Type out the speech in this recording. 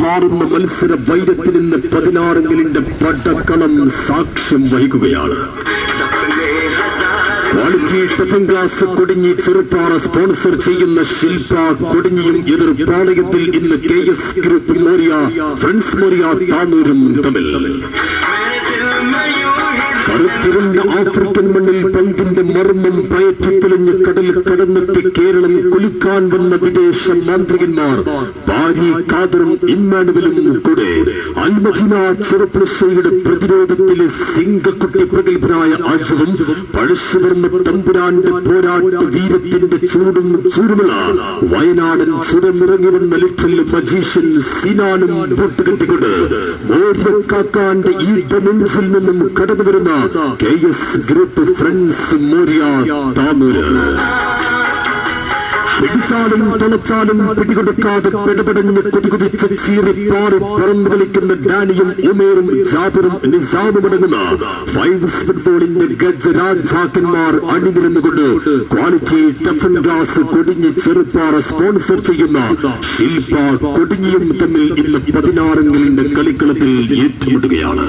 മാറുന്ന മത്സര വൈരത്തിൽ നിന്ന് പതിനാറെങ്കിലിന്റെ പടക്കളം സാക്ഷ്യം വഹിക്കുകയാണ്. Quality tiffin glass Kodinji Cheruppara sponsor ചെയ്യുന്ന ശില്പ കൊടിഞ്ഞിയും എതിർ പാളയത്തിൽ ഇന്ന് K S group Moriya friends Moriya താനൂരും തമ്മിൽ. കറുത്തിരുണ്ട ആഫ്രിക്കൻ മണ്ണിൽ പന്തിന്റെ മർമ്മം പയറ്റി തെളിഞ്ഞ് കടൽ കടന്നെത്തി കേരളം കുലിക്കാൻ വന്ന വിദേശ മാന്ത്രികന്മാർ. ഭാര്യ കാതറും ഇമ്മാനുവലും കൂടെ അൽമദീന ചെറുപ്പുളശ്ശേരിയുടെ പ്രതിരോധത്തിലെ സിംഗക്കുട്ടി പ്രഗത്ഭനായ ആജവും പഴശ്ശിവർമ്മ തമ്പുരാന്റെ പോരാട്ട വീരത്തിന്റെ ചൂടും ചൂടുമുള്ള വയനാടൻ ചുരമിറങ്ങി വന്ന ലിറ്റിൽ മജീഷ്യൻ സിനാനും പൊട്ടുകെട്ടിക്കൊണ്ട് മോര്യക്കാക്കാന്റെ ഈ ഡെമൻസിൽ നിന്നും കടന്നു വരുന്ന K S group friends Moriya Tanur. പിടിച്ചാലും തുളച്ചാലും പിടികൊടുക്കാതെ പിടപെടഞ്ഞ് കുതികുതിച്ച് ചീറി പാറി പറന്നു കളിക്കുന്ന ഡാനിയും ഉമേറും ജാബിറും നിസാമും അടങ്ങുന്ന ഫൈവ് ഫുട്ബോളിന്റെ ഗജരാജാക്കന്മാർ അണിനിരുന്നുകൊണ്ട് quality toughen glass Kodinhi Cheruppara sponsor ചെയ്യുന്ന ശില്പ കൊടിഞ്ഞിയും തമ്മിൽ ഇന്ന് പതിനാറെങ്കിലിന്റെ കളിക്കളത്തിൽ ഏറ്റുമുട്ടുകയാണ്.